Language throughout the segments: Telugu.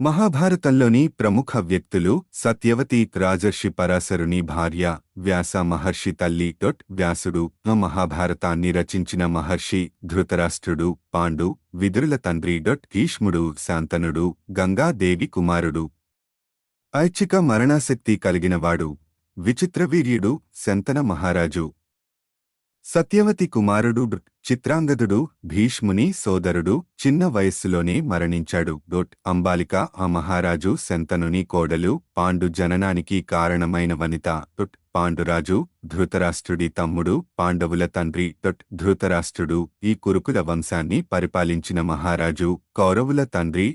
మహాభారతంలోని ప్రముఖ వ్యక్తులు సత్యవతి రాజర్షి పరాశరుని భార్య వ్యాస మహర్షి తల్లి డొట్ వ్యాసుడు మహాభారతాన్ని రచించిన మహర్షి ధృతరాష్ట్రుడు పాండు విదురుల తండ్రి డొట్ భీష్ముడు శాంతనుడు గంగాదేవి కుమారుడు. ఐచ్ఛిక మరణాశక్తి కలిగినవాడు విచిత్రవీర్యుడు శంతన మహారాజు. సత్యవతి కుమారుడు చిత్రాంగదుడు భీష్ముని సోదరుడు చిన్న వయస్సులోనే మరణించాడు. డొట్ అంబాలిక ఆ మహారాజు శంతనుని కోడలు పాండు జననానికి కారణమైన వనిత. డొట్ పాండురాజు ధృతరాష్ట్రుడి తమ్ముడు పాండవుల తండ్రి. డొట్ ధృతరాష్ట్రుడు ఈ కురుకుల వంశాన్ని పరిపాలించిన మహారాజు కౌరవుల తండ్రి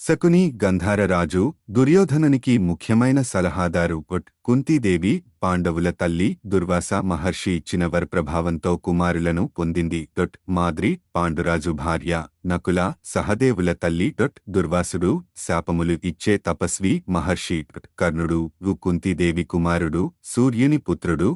శకుని గంధారరాజు దుర్యోధనునికి ముఖ్యమైన సలహాదారు కొట్ కుంతీదేవి పాండవుల తల్లి దుర్వాస మహర్షి ఇచ్చిన వరప్రభావంతో కుమారులను పొందింది డొట్ మాద్రి పాండురాజు భార్య నకుల సహదేవుల తల్లి డొట్ దుర్వాసుడు శాపములు ఇచ్చే తపస్వి మహర్షి కర్ణుడు కుంతీదేవి కుమారుడు సూర్యుని పుత్రుడు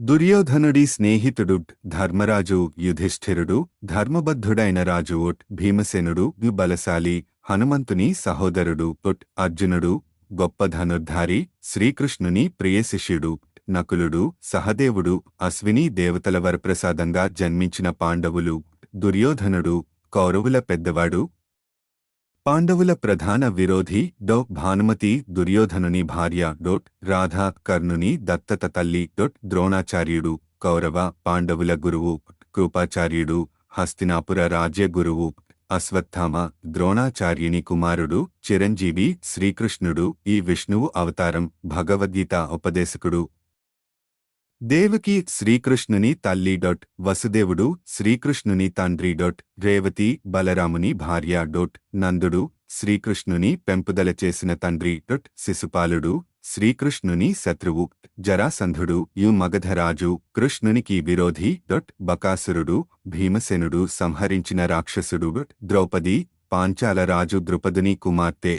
దుర్యోధనుడి స్నేహితుడు ధర్మరాజు యుధిష్ఠిరుడు ధర్మబద్ధుడైన రాజు ఒట్ భీమసేనుడు బలశాలి హనుమంతుని సహోదరుడు ఒట్ అర్జునుడు గొప్ప ధనుర్ధారి శ్రీకృష్ణుని ప్రియశిష్యుడు నకులుడు సహదేవుడు అశ్విని దేవతల వరప్రసాదంగా జన్మించిన పాండవులు దుర్యోధనుడు కౌరవుల పెద్దవాడు పాండవుల ప్రధాన విరోధి డో భానుమతి దుర్యోధనుని భార్య డోట్ రాధా కర్ణుని దత్తత తల్లి డొట్ ద్రోణాచార్యుడు కౌరవ పాండవుల గురువు కృపాచార్యుడు హస్తినాపుర రాజ్య గురువు అశ్వత్థామ ద్రోణాచార్యుని కుమారుడు చిరంజీవి శ్రీకృష్ణుడు ఈ విష్ణువు అవతారం భగవద్గీత ఉపదేశకుడు. దేవకి శ్రీకృష్ణుని తల్లి డొట్ వసుదేవుడు శ్రీకృష్ణుని తండ్రి డొట్ రేవతి బలరాముని భార్య డొట్ నందుడు శ్రీకృష్ణుని పెంపుదల చేసిన తండ్రి డొట్ శిశుపాలుడు శ్రీకృష్ణుని శత్రువు జరాసంధుడు యు మగధరాజు కృష్ణునికి విరోధి డొట్ బకాసురుడు భీమసేనుడు సంహరించిన రాక్షసుడు డొట్ ద్రౌపది పాంచాలరాజు ద్రుపదుని కుమార్తె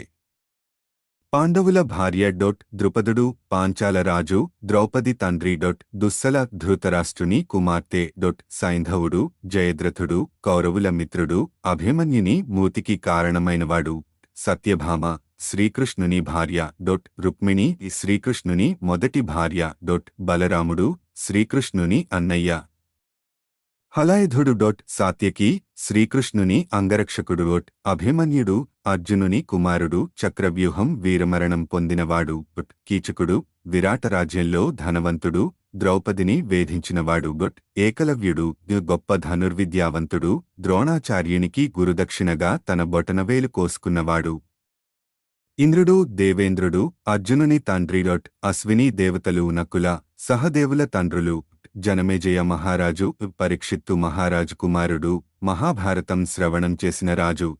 పాండవుల భార్య డొట్ ద్రుపదుడు పాంచాలరాజు ద్రౌపది తండ్రి డొట్ దుస్సల ధృతరాష్ట్రుని కుమార్తె డొట్ సైంధవుడు జయద్రథుడు కౌరవుల మిత్రుడు అభిమన్యుని మూతికి కారణమైనవాడు. సత్యభామ శ్రీకృష్ణుని భార్య డొట్ రుక్మిణి శ్రీకృష్ణుని మొదటి భార్య డొట్ బలరాముడు శ్రీకృష్ణుని అన్నయ్య హలాయుధుడు డొట్ సాత్యకి శ్రీకృష్ణుని అంగరక్షకుడు డొట్ అభిమన్యుడు అర్జునుని కుమారుడు చక్రవ్యూహం వీరమరణం పొందినవాడు డొట్ కీచకుడు విరాట రాజ్యంలో ధనవంతుడు ద్రౌపదిని వేధించినవాడు డొట్ ఏకలవ్యుడు గొప్ప ధనుర్విద్యావంతుడు ద్రోణాచార్యునికి గురుదక్షిణగా తన బొటనవేలు కోసుకున్నవాడు. ఇంద్రుడు దేవేంద్రుడు అర్జునుని తండ్రి డొట్ అశ్విని దేవతలు నకుల సహదేవుల తండ్రులు జనమేజయ మహారాజు పరీక్షిత్తు మహారాజు కుమారుడు మహాభారతం శ్రవణం చేసిన రాజు.